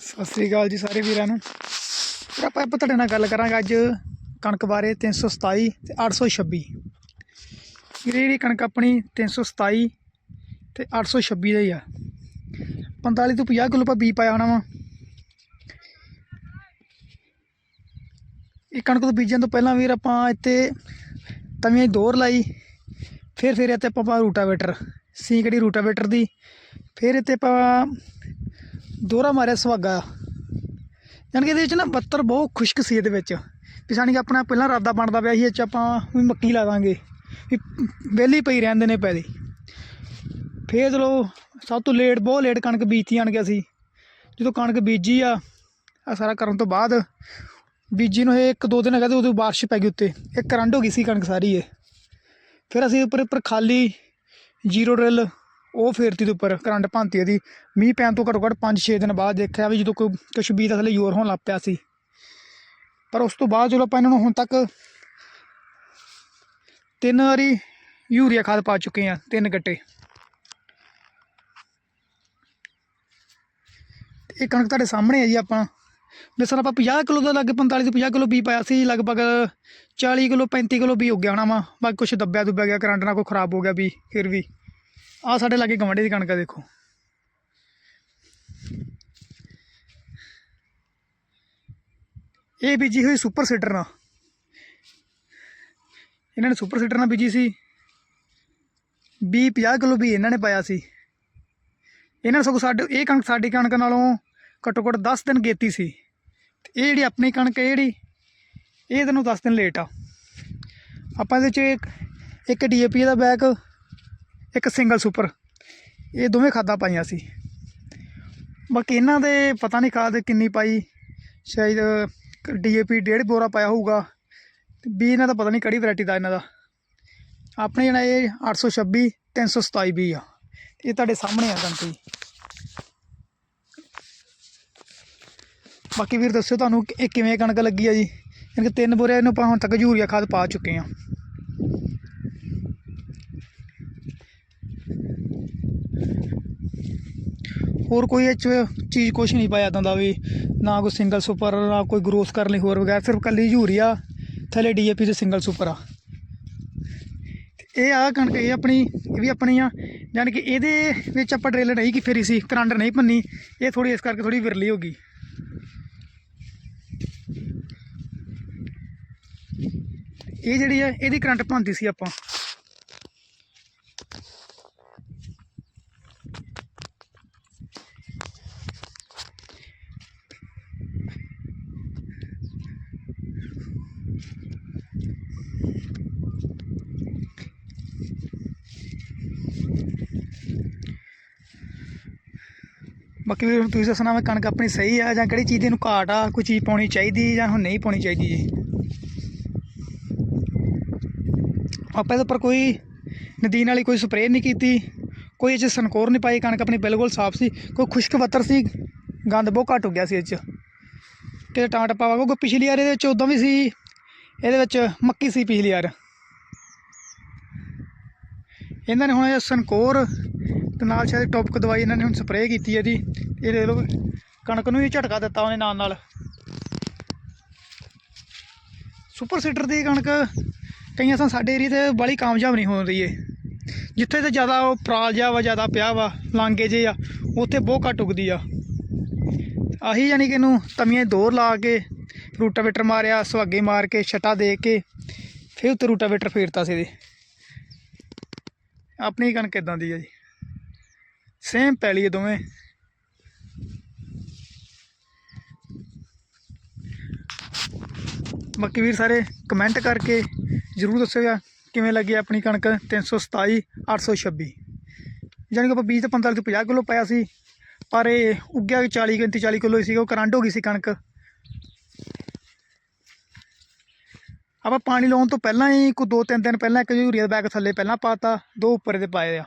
ਸਤਿ ਸ੍ਰੀ ਅਕਾਲ ਜੀ ਸਾਰੇ ਵੀਰਾਂ ਨੂੰ। ਫਿਰ ਆਪਾਂ ਆਪਾਂ ਤੁਹਾਡੇ ਨਾਲ ਗੱਲ ਕਰਾਂਗੇ ਅੱਜ ਕਣਕ ਬਾਰੇ 327 ਤੇ 826 ਵੀਰੇ ਜਿਹੜੀ ਕਣਕ ਆਪਣੀ 327 ਤੇ 826 ਦਾ ਹੀ ਆ। 45 ਤੋਂ 50 ਕਿਲੋ ਆਪਾਂ ਬੀ ਪਾਇਆ ਹੋਣਾ ਵਾ। ਇਹ ਕਣਕ ਤੋਂ ਬੀਜਣ ਤੋਂ ਪਹਿਲਾਂ ਵੀਰ ਆਪਾਂ ਇੱਥੇ ਤਵੀਆਂ ਦੀ ਦੋਰ ਲਾਈ, ਫਿਰ ਫਿਰ ਇੱਥੇ ਆਪਾਂ ਰੂਟਾਵੇਟਰ, ਸੀਕੜੀ ਰੂਟਾਵੇਟਰ ਦੀ, ਫਿਰ ਇੱਥੇ ਆਪਾਂ ਦੋਹਰਾ ਮਾਰਿਆ ਸੁਹਾਗਾ। ਯਾਨੀ ਕਿ ਇਹਦੇ ਵਿੱਚ ਨਾ ਬੱਤਰ ਬਹੁਤ ਖੁਸ਼ਕ ਸੀ ਇਹਦੇ ਵਿੱਚ। ਵੀ ਸਾਡੀ ਆਪਣਾ ਪਹਿਲਾਂ ਇਰਾਦਾ ਬਣਦਾ ਪਿਆ ਸੀ, ਇਹ 'ਚ ਆਪਾਂ ਵੀ ਮੱਕੀ ਲਾ ਦਾਂਗੇ। ਵੀ ਵਿਹਲੀ ਪਈ ਰਹਿੰਦੇ ਨੇ ਪੈਦੇ ਫੇਰ ਚਲੋ ਸਭ ਤੋਂ ਲੇਟ ਬਹੁਤ ਲੇਟ ਕਣਕ ਬੀਜਤੀ ਆਣ ਗਿਆ ਸੀ ਜਦੋਂ ਕਣਕ ਬੀਜੀ ਆ ਆ ਸਾਰਾ ਕਰਨ ਤੋਂ ਬਾਅਦ ਬੀਜੀ ਨੂੰ ਇਹ ਇੱਕ ਦੋ ਦਿਨ ਹੈਗਾ ਤੇ ਉਦੋਂ ਬਾਰਿਸ਼ ਪੈ ਗਈ ਉੱਤੇ। ਇਹ ਕਰੰਟ ਹੋ ਗਈ ਸੀ ਕਣਕ ਸਾਰੀ ਇਹ। ਫਿਰ ਅਸੀਂ ਉੱਪਰ ਉੱਪਰ ਖਾਲੀ ਜ਼ੀਰੋ ਡਰਿਲ ਉਹ ਫੇਰਤੀ ਦੇ ਉੱਪਰ, ਕਰੰਟ ਭੰਤੀ ਇਹਦੀ। ਮੀਂਹ ਪੈਣ ਤੋਂ ਘੱਟੋ ਘੱਟ 5-6 ਦਿਨ ਬਾਅਦ ਦੇਖਿਆ ਵੀ ਜਦੋਂ ਕੋਈ ਕੁਛ ਬੀਜ ਦਾ ਥੱਲੇ ਜ਼ੋਰ ਹੋਣ ਲੱਗ ਪਿਆ ਸੀ। ਪਰ ਉਸ ਤੋਂ ਬਾਅਦ ਚਲੋ ਆਪਾਂ ਇਹਨਾਂ ਨੂੰ ਹੁਣ ਤੱਕ ਤਿੰਨ ਵਾਰੀ ਯੂਰੀਆ ਖਾਦ ਪਾ ਚੁੱਕੇ ਆ ਤਿੰਨ ਗੱਟੇ। ਇਹ ਕਣਕ ਤੁਹਾਡੇ ਸਾਹਮਣੇ ਹੈ ਜੀ ਆਪਾਂ। ਮਿਸਲ ਆਪਾਂ 50 ਕਿਲੋ ਦਾ ਲੱਗ 45 ਤੋਂ 50 ਕਿਲੋ ਬੀ ਪਾਇਆ ਸੀ, ਲਗਭਗ 40 ਕਿਲੋ 35 ਕਿਲੋ ਬੀ ਉੱਗਿਆ ਹੋਣਾ ਵਾ। ਬਾਕੀ ਕੁਛ ਦੱਬਿਆ ਦੁੱਬਿਆ ਗਿਆ, ਕਰੰਟ ਨਾਲ ਕੋਈ ਖਰਾਬ ਹੋ ਗਿਆ ਵੀ, ਫਿਰ ਵੀ। ਆ ਸਾਡੇ ਲਾਗੇ ਗਵਾਂਢੀ ਦੀ ਕਣਕ ਆ, ਦੇਖੋ। ਇਹ ਬੀਜੀ ਹੋਈ ਸੁਪਰ ਸੀਡਰ ਨਾਲ। ਇਹਨਾਂ ਨੇ ਸੁਪਰ ਸੀਡਰ ਨਾਲ ਬੀਜੀ ਸੀ। ਬੀ 50 ਕਿਲੋ ਵੀ ਇਹਨਾਂ ਨੇ ਪਾਇਆ ਸੀ। ਇਹਨਾਂ ਨੇ ਸਗੋਂ ਸਾਡੇ, ਇਹ ਕਣਕ ਸਾਡੀ ਕਣਕ ਨਾਲੋਂ ਘੱਟੋ ਘੱਟ 10 ਦਿਨ ਗੇਤੀ ਸੀ। ਤੇ ਇਹ ਜਿਹੜੀ ਆਪਣੀ ਕਣਕ ਹੈ ਜਿਹੜੀ, ਇਹ ਤੈਨੂੰ 10 ਦਿਨ ਲੇਟ ਆ। ਆਪਾਂ ਇਹਦੇ 'ਚ ਇੱਕ ਇੱਕ ਡੀਏਪੀ ਦਾ ਬੈਗ ਇੱਕ ਸਿੰਗਲ ਸੁਪਰ ਇਹ ਦੋਵੇਂ ਖਾਦਾਂ ਪਾਈਆਂ ਸੀ। ਬਾਕੀ ਇਹਨਾਂ ਦੇ ਪਤਾ ਨਹੀਂ ਖਾਦ ਕਿੰਨੀ ਪਾਈ। ਸ਼ਾਇਦ ਡੀਏਪੀ ਡੇਢ ਬੋਰਾ ਪਾਇਆ ਹੋਊਗਾ। ਤੇ ਵੀ ਇਹਨਾਂ ਦਾ ਪਤਾ ਨਹੀਂ ਕਿਹੜੀ ਵੈਰਾਈਟੀ ਦਾ ਇਹਨਾਂ ਦਾ। ਆਪਣੇ ਜਿਹੜਾ ਇਹ 826 327 ਵੀ ਆ। ਇਹ ਤੁਹਾਡੇ ਸਾਹਮਣੇ ਆ ਕਣਕ ਜੀ ਬਾਕੀ ਵੀਰ ਦੱਸਿਓ ਤੁਹਾਨੂੰ ਇਹ ਕਿਵੇਂ ਕਣਕ ਲੱਗੀ ਆ ਜੀ? ਯਾਨੀ ਕਿ ਤਿੰਨ ਬੋਰੇ ਇਹਨੂੰ ਆਪਾਂ ਹੁਣ ਤੱਕ ਯੂਰੀਆ ਖਾਦ ਪਾ ਚੁੱਕੇ ਆ। ਹੋਰ ਕੋਈ ਇਹ 'ਚ ਚੀਜ਼ ਕੁਛ ਨਹੀਂ ਪਾਇਆ ਤਾਂ ਦਾ ਵੀ, ਨਾ ਕੋਈ ਸਿੰਗਲ ਸੁਪਰ ਨਾ ਕੋਈ ਗਰੋਥ ਕਰਨ ਲਈ ਹੋਰ ਵਗੈਰਾ ਸਿਰਫ ਕੱਲੀ ਯੂਰੀਆ ਥੱਲੇ ਡੀਏਪੀ ਤੇ ਸਿੰਗਲ ਸੁਪਰ ਆ। ਤੇ ਇਹ ਆ ਕਣਕ, ਇਹ ਆਪਣੀ, ਇਹ ਵੀ ਆਪਣੀ ਆ, ਯਾਨੀ ਕਿ ਇਹਦੇ ਵਿੱਚ ਆਪਾਂ ਡਰਿਲ ਨਹੀਂ ਕੀ ਫੇਰੀ ਸੀ ਕਰੰਟ ਨਹੀਂ ਪੰਨੀ ਇਹ ਥੋੜੀ ਇਸ ਕਰਕੇ ਥੋੜੀ ਵਿਰਲੀ ਹੋ ਗਈ। ਇਹ ਜਿਹੜੀ ਆ, ਇਹਦੀ ਕਰੰਟ ਭੰਦੀ ਸੀ ਆਪਾਂ। ਬਾਕੀ ਵੀ ਤੁਸੀਂ ਦੱਸਣਾ ਮੈਂ ਕਣਕ ਆਪਣੀ ਸਹੀ ਆ ਜਾਂ ਕਿਹੜੀ ਚੀਜ਼ ਦੀ ਇਹਨੂੰ ਘਾਟ ਆ? ਕੋਈ ਚੀਜ਼ ਪਾਉਣੀ ਚਾਹੀਦੀ ਜਾਂ ਹੁਣ ਨਹੀਂ ਪਾਉਣੀ ਚਾਹੀਦੀ ਜੀ? ਆਪਾਂ ਇਹਦੇ ਉੱਪਰ ਕੋਈ ਨਦੀਨ ਵਾਲੀ ਕੋਈ ਸਪਰੇਅ ਨਹੀਂ ਕੀਤੀ, ਕੋਈ ਇਹ 'ਚ ਸਨਕੋਰ ਨਹੀਂ ਪਾਈ, ਕਣਕ ਆਪਣੀ ਬਿਲਕੁਲ ਸਾਫ਼ ਸੀ, ਕੋਈ ਖੁਸ਼ਕ ਬੱਤਰ ਸੀ, ਗੰਦ ਬਹੁਤ ਘੱਟ ਹੋ ਗਿਆ ਸੀ ਇਹ 'ਚ। ਕਿਤੇ ਟਾਂਟ ਪਾਵਾ ਕਿਉਂਕਿ ਪਿਛਲੀ ਵਾਰ ਇਹਦੇ ਵਿੱਚ ਉਦੋਂ ਵੀ ਸੀ, ਇਹਦੇ ਵਿੱਚ ਮੱਕੀ ਸੀ ਪਿਛਲੀ ਵਾਰ। ਇਹਨਾਂ ਨੇ ਹੁਣ ਇਹ ਸਨਕੋਰ ਤੇ ਨਾਲ ਸ਼ਾਇਦ ਟੌਪਕ ਦਵਾਈ ਇਹਨਾਂ ਨੇ ਹੁਣ ਸਪਰੇਅ ਕੀਤੀ ਹੈ ਜੀ। ਇਹ ਦੇਖ ਲਓ, ਕਣਕ ਨੂੰ ਹੀ ਝਟਕਾ ਦਿੱਤਾ ਉਹਨੇ ਨਾਲ ਨਾਲ। ਸੁਪਰ ਸੀਟਰ ਦੀ ਕਣਕ ਕਈਆਂ ਥਾਂ ਸਾਡੇ ਏਰੀਏ ਤੇ ਬੜੀ ਕਾਮਯਾਬ ਨਹੀਂ ਹੋ ਰਹੀ ਏ। ਜਿੱਥੇ ਤੇ ਜ਼ਿਆਦਾ ਉਹ ਪਰਾਲ ਜਿਹਾ ਵਾ, ਜ਼ਿਆਦਾ ਪਿਆ ਵਾ ਲਾਂਗੇ ਜੇ ਆ, ਉੱਥੇ ਬਹੁਤ ਘੱਟ ਉਗਦੀ ਆ। ਆਹੀ ਯਾਨੀ ਕਿ ਇਹਨੂੰ ਤਮੀਆਂ 'ਚ ਦੋਰ ਲਾ ਕੇ, ਰੂਟਾਵੇਟਰ ਮਾਰਿਆ, ਸੁਹਾਗੇ ਮਾਰ ਕੇ, ਛਟਾ ਦੇ ਕੇ, ਫਿਰ ਉੱਤੇ ਰੂਟਾਵੇਟਰ ਫੇਰਤਾ ਸੀ ਇਹਦੇ। ਆਪਣੀ ਕਣਕ ਇਦਾਂ ਦੀ ਆ ਜੀ। ਸੇਮ ਪੈਲੀ ਹੈ ਦੋਵੇਂ। ਬਾਕੀ ਵੀਰ ਸਾਰੇ ਕਮੈਂਟ ਕਰਕੇ ਜਰੂਰ ਦੱਸਿਓ ਕਿਵੇਂ ਲੱਗੀ ਆਪਣੀ ਕਣਕ 327 826 ਜਾਣੀ ਕਿ ਆਪਾਂ 20 ਤੋਂ 45 ਤੋਂ 50 ਕਿਲੋ ਪਾਇਆ ਸੀ, ਪਰ ਇਹ ਉੱਗਿਆ ਵੀ 40 35 40 ਕਿਲੋ ਹੀ ਸੀਗਾ, ਉਹ ਕਰੰਟ ਹੋ ਗਈ ਸੀ ਕਣਕ। ਆਪਾਂ ਪਾਣੀ ਲਾਉਣ ਤੋਂ ਪਹਿਲਾਂ ਹੀ ਕੋਈ ਦੋ ਤਿੰਨ ਦਿਨ ਪਹਿਲਾਂ ਇੱਕ ਯੂਰੀਆ ਦਾ ਬੈਗ ਥੱਲੇ ਪਹਿਲਾਂ ਪਾਤਾ, ਦੋ ਉੱਪਰ ਦੇ ਪਾਏ ਆ।